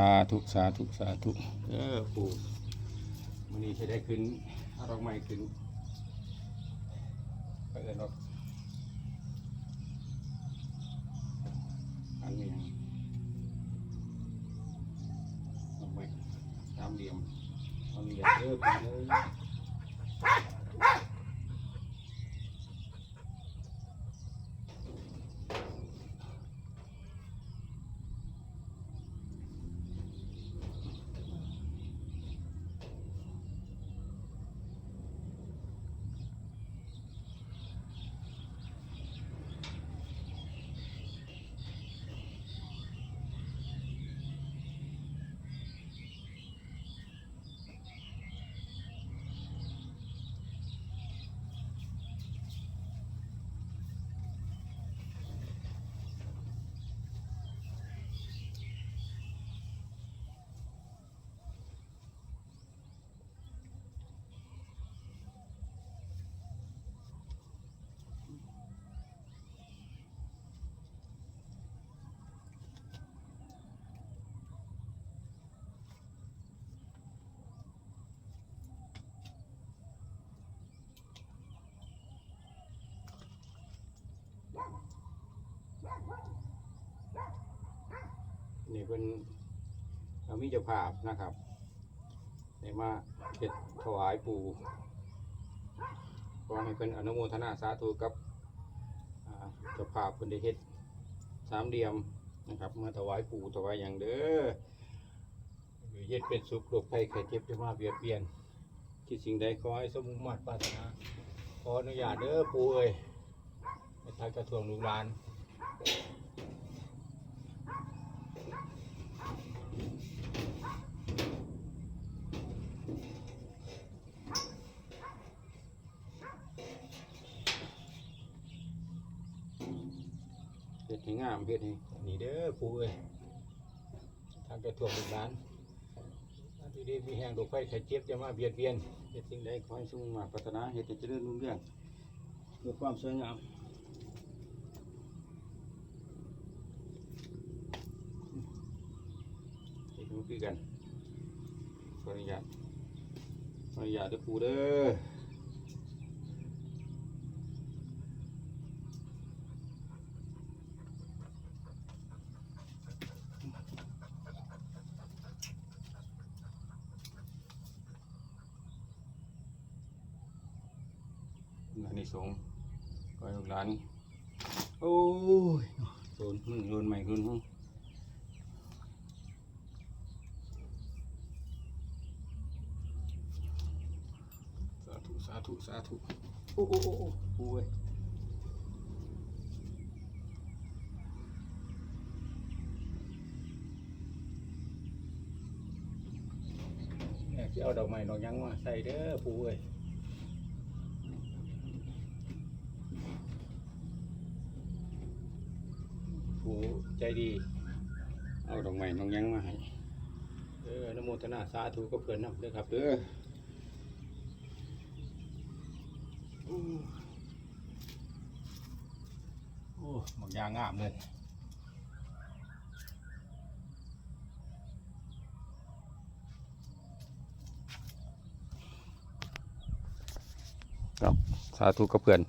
าธุสาธุสาธุเออปู่มันนี้จะได้ขึ้นเอาดอกไม้ขึ้นไปเลยเนาะอันนี้ดอกไม้ตามเดียมตามเดียมเออ นี่เป็นเรามีเจ้าภาพนะครับได้มาเฮ็ดถวายปู่ขอให้เป็นอนุโมทนาสาธุกับเจ้าภาพเป็นได้เฮ็ดสามเหลี่ยมนะครับมาถวายปู่ถวายอย่างเด้ออยู่เย็นเป็นสุขโรคภัยไข้เจ็บจะมาเบียดเบียนคิดสิ่งใดขอให้สมมุ่งมาตรปรารถนาขออนุญาตเด้อปู่เอ้ยให้ทางกระทรวงลูกหลาน ฮ็ดให้งามเฮ็ดให้นี่เด้อปู่เอ้ยทางกระทรวงลูกหลานอันที่ดีมีแห่งโรคภัยไข้เจ็บจะมาเบียดเบียนเฮ็ดสิ่งใดขอให้สมหวังปรารถนาเฮ็ดให้เจริญรุ่งเรืองเพื่อความสวยงามเฮ็ดมันคือกันขออนุญาตขออนุญาตเด้อปู่เด้อ อันนี้สงส์ก็ลูกหลาน โอ้ยโดนมึงโดนใหม่โดนมึงสาธุ สาธุ สาธุ โอ้โอ้โอ้โอ้โอ้ยเนี่ยที่เอาดอกไม้ดอกยังมาใส่เด้อปูเอ้ย ผู้ใจดี เอาดอกไม้น้องยังมาให้เอออนโมทนาสาธุก็เพื่อนนำเด้อครับเด้อโอ้โอ้หมกยางงามเลยครับสาธุกับเพื่อน